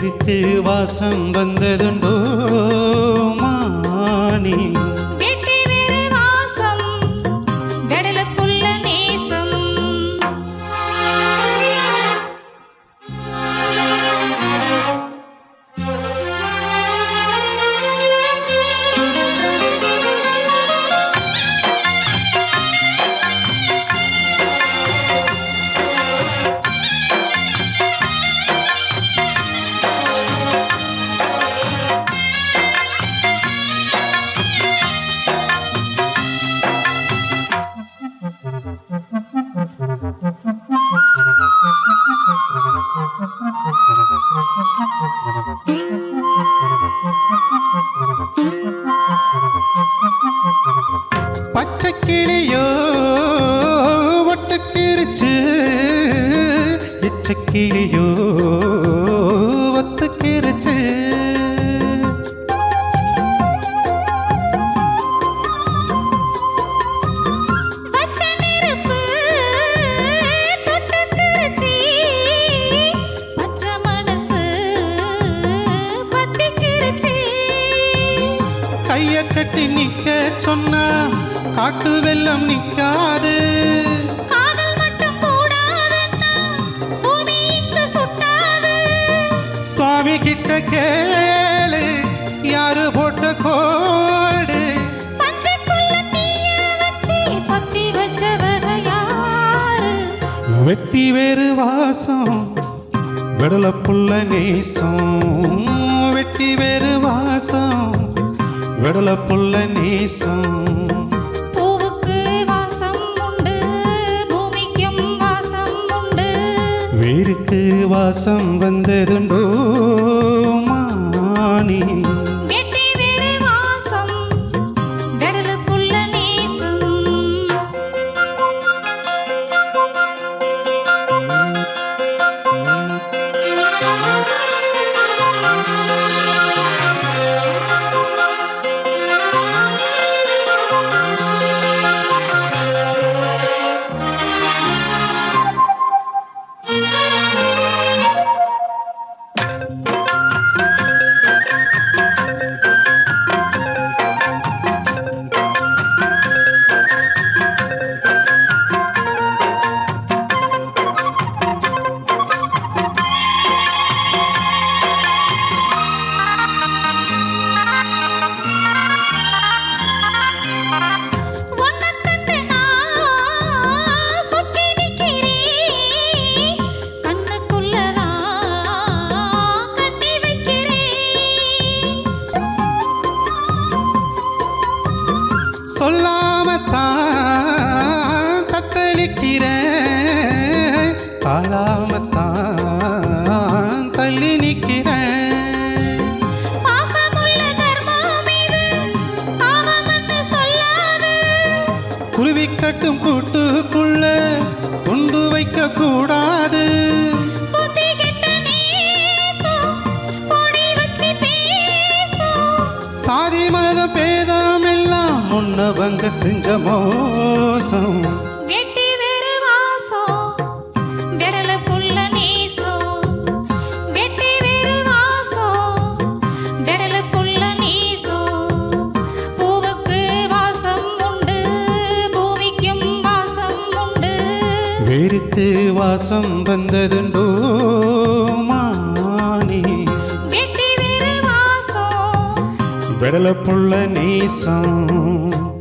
வேருக்கு வாசம் வந்ததுண்டோ மானி. இச்சை கிளியோ மனசு பத்திக்கிருச்சி. கைய கட்டி நிக்க சொன்னா காட்டு வெள்ளம் நிக்காது. சுவாமி கிட்ட கேளு யாரு போட்ட கோடு? வெட்டி வேறு வாசம் விடல புள்ள நேசம். வெட்டி வேறு வாசம் விடல புள்ள நேசம். வேருக்கு வாசம் வந்ததுண்டோ மானி. தத்தளிக்கிறேன் தாழாமத்தான் தள்ளி சொல்லாது. குருவி கட்டும் கூட்டுக்குள்ள கொண்டு வைக்க கூடாது. சாதி மத பேதம் எல்லாம் முன்னவங்க செஞ்ச மோசம் வாசம் வந்ததுண்டோ மானி. விடல புள்ள நேசம்.